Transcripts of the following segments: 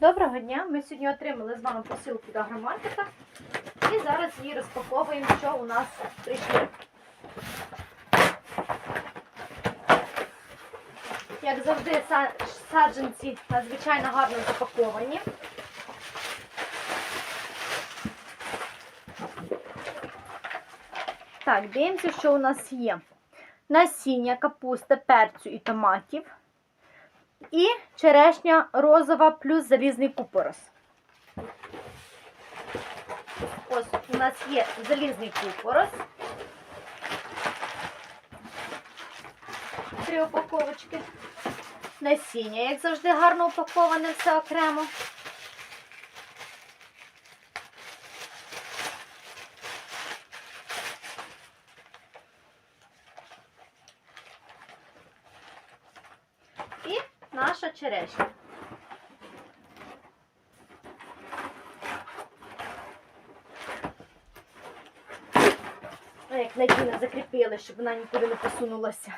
Доброго дня! Ми сьогодні отримали з вами посилку до агромаркета і зараз її розпаковуємо, що у нас прийшло. Як завжди, саджанці надзвичайно гарно запаковані. Так, дивимося, що у нас є. Насіння, капуста, перцю і томатів. І черешня розова плюс залізний купорос. Ось у нас є залізний купорос. Три упаковочки. Насіння, як завжди, гарно упаковане все окремо. І наша черешня. Як надійно закріпили, щоб вона нікуди не посунулася.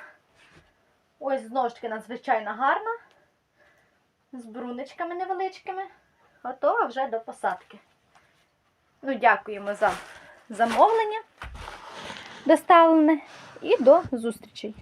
Ось знову ж таки надзвичайно гарна. З бруничками невеличкими. Готова вже до посадки. Ну, дякуємо за замовлення доставлене і до зустрічей.